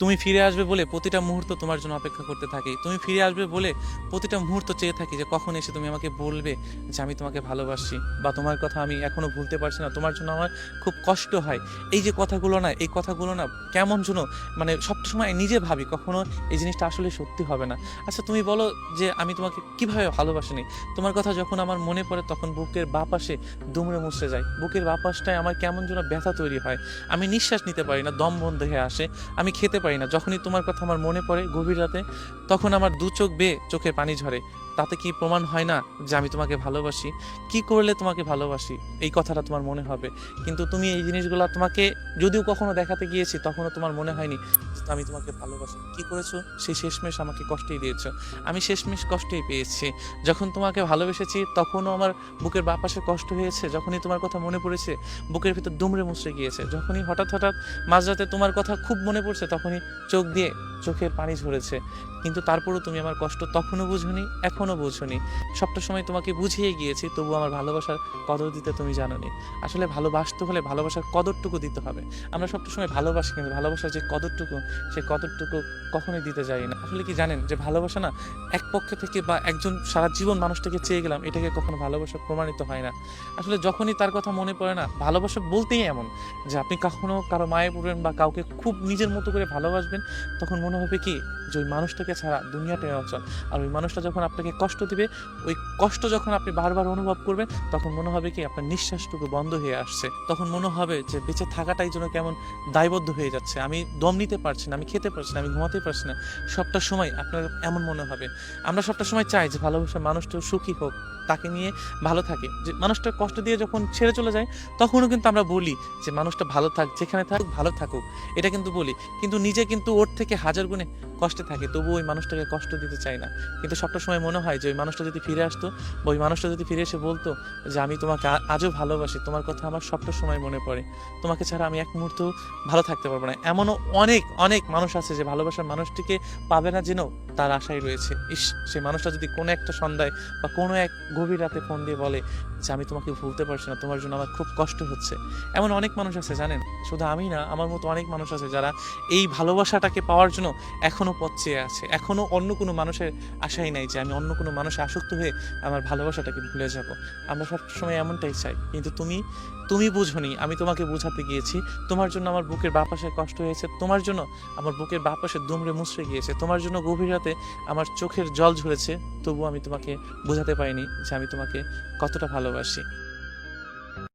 তুমি ফিরে আসবে বলে প্রতিটা মুহূর্ত তোমার জন্য অপেক্ষা করতে থাকি। তুমি ফিরে আসবে বলে প্রতিটা মুহূর্ত চেয়ে থাকি যে কখন এসে তুমি আমাকে বলবে যে আমি তোমাকে ভালোবাসি বা তোমার কথা আমি এখনও ভুলতে পারছি না। তোমার জন্য আমার খুব কষ্ট হয়। এই যে কথাগুলো না, এই কথাগুলো না কেমন যেন মানে সবসময় নিজে ভাবি, কখনো এই জিনিসটা আসলে সত্যি হবে না। আচ্ছা তুমি বলো যে আমি তোমাকে কীভাবে ভালোবাসিনি? তোমার কথা যখন আমার মনে পড়ে তখন বুকের বাঁ পাশে দুমড়ে মুছড়ে যায়। বুকের বাপাসটায় আমার কেমন যেন ব্যথা তৈরি হয়। আমি নিঃশ্বাস নিতে পারি না, দম বন্ধ হয়ে আসে। আমি খেতে পারি না। যখনই তোমার কথা আমার মনে পড়ে গভীর রাতে, তখন আমার দু চোখ বেয়ে চোখের পানি ঝরে। তাতে কি প্রমাণ হয় না যে আমি তোমাকে ভালোবাসি? কি করলে তোমাকে ভালোবাসি? এই কথাটা তোমার মনে হবে। কিন্তু তুমি এই জিনিসগুলো তোমাকে যদিও কখনো দেখাতে গিয়েছি, তখনও তোমার মনে হয়নি। আমি তোমাকে ভালোবাসি। কি করেছ? সেই শেষমেশ আমাকে কষ্টই দিয়েছ। আমি শেষমেশ কষ্টই পেয়েছি। যখন তোমাকে ভালোবেসেছি, তখনও আমার বুকের বাপাশে কষ্ট হয়েছে। যখনই তোমার কথা মনে পড়েছে, বুকের ভিতর দুমড়ে মুচড়ে গিয়েছে। যখনই হঠাৎ হঠাৎ মাঝরাতে তোমার কথা খুব মনে পড়ছে, তখনই চোখ দিয়ে চোখের পানি ঝরেছে। কিন্তু তারপরেও তুমি আমার কষ্ট তখনও বুঝোনি, এখনও বুঝোনি। সবটা সময় তোমাকে বুঝিয়ে গিয়েছি তবু আমার ভালোবাসার কদর দিতে তুমি জানোনি। আসলে ভালোবাসতে হলে ভালোবাসার কদরটুকু দিতে হবে। আমরা সবটা সময় ভালোবাসি কিন্তু ভালোবাসার যে কদরটুকু, সে কদরটুকু কখনোই দিতে যাই না। আসলে কি জানেন যে ভালোবাসা না, এক পক্ষ থেকে বা একজন সারা জীবন মানুষটাকে চেয়ে গেলাম, এটাকে কখনো ভালোবাসা প্রমাণিত হয় না। আসলে যখনই তার কথা মনে পড়ে না, ভালোবাসা বলতেই এমন যে আপনি কখনো কারও মায়ে পড়বেন বা কাউকে খুব নিজের মতো করে ভালোবাসবেন, তখন মনে হবে কি যে ওই মানুষটাকে ছাড়া দুনিয়াটাই অচল। আর ওই মানুষটা যখন আপনাকে কষ্ট দিবে, ওই কষ্ট যখন আপনি বারবার অনুভব করবেন, তখন মনে হবে কি আপনার নিঃশ্বাসটুকু বন্ধ হয়ে আসছে। তখন মনে হবে যে বেঁচে থাকাটাই যেন কেমন দায়বদ্ধ হয়ে যাচ্ছে। আমি দম নিতে পারছি না, আমি খেতে পারছি না, আমি ঘুমাতে পারছি না। সবটা সময় আপনার এমন মনে হবে। আমরা সবটা সময় চাই যে ভালোবাসার মানুষটা সুখী হোক, তাকে নিয়ে ভালো থাকে। যে মানুষটা কষ্ট দিয়ে যখন ছেড়ে চলে যায়, তখনও কিন্তু আমরা বলি যে মানুষটা ভালো থাক, যেখানে থাক ভালো থাকুক। এটা কিন্তু বলি। কিন্তু নিজে কিন্তু ওর থেকে হাজার গুণে কষ্টে থাকে তবু ওই মানুষটাকে কষ্ট দিতে চাই না। কিন্তু সবটা সময় মনে হয় যে ওই মানুষটা যদি ফিরে আসতো বা ওই মানুষটা যদি ফিরে এসে বলতো যে আমি তোমাকে আজও ভালোবাসি, তোমার কথা আমার সবটা সময় মনে পড়ে। তোমাকে ছাড়া আমি এক মুহূর্ত ভালো থাকতে পারব না। এমনও অনেক অনেক মানুষ আছে যে ভালোবাসার মানুষটিকে পাবে না জেনেও তার আশায় রয়েছে। ইস, সেই মানুষটা যদি কোনো একটা সন্ধ্যায় বা কোনো এক গভীর রাতে ফোন দিয়ে বলে যে আমি তোমাকে ভুলতে পারছি না, তোমার জন্য আমার খুব কষ্ট হচ্ছে। এমন অনেক মানুষ আছে জানেন? শুধু আমি না, আমার মতো অনেক মানুষ আছে যারা এই ভালোবাসাটাকে পাওয়ার জন্য এখনও পথ চেয়ে আছে। এখনও অন্য কোনো মানুষের আশাই নাই যে আমি অন্য কোনো মানুষে আসক্ত হয়ে আমার ভালোবাসাটাকে ভুলে যাব। আমরা সব সময় এমনটাই চাই। কিন্তু তুমি তুমি বুঝোনি, আমি তোমাকে বোঝাতে গিয়েছি। তোমার জন্য আমার বুকের বাপাশে কষ্ট হয়েছে। তোমার জন্য আমার বুকের বাপাশে দুমড়ে মুচড়ে গিয়েছে। তোমার জন্য গভীর রাতে আমার চোখের জল ঝরেছে। তবু আমি তোমাকে বোঝাতে পারিনি যে আমি তোমাকে কতটা ভালোবাসি।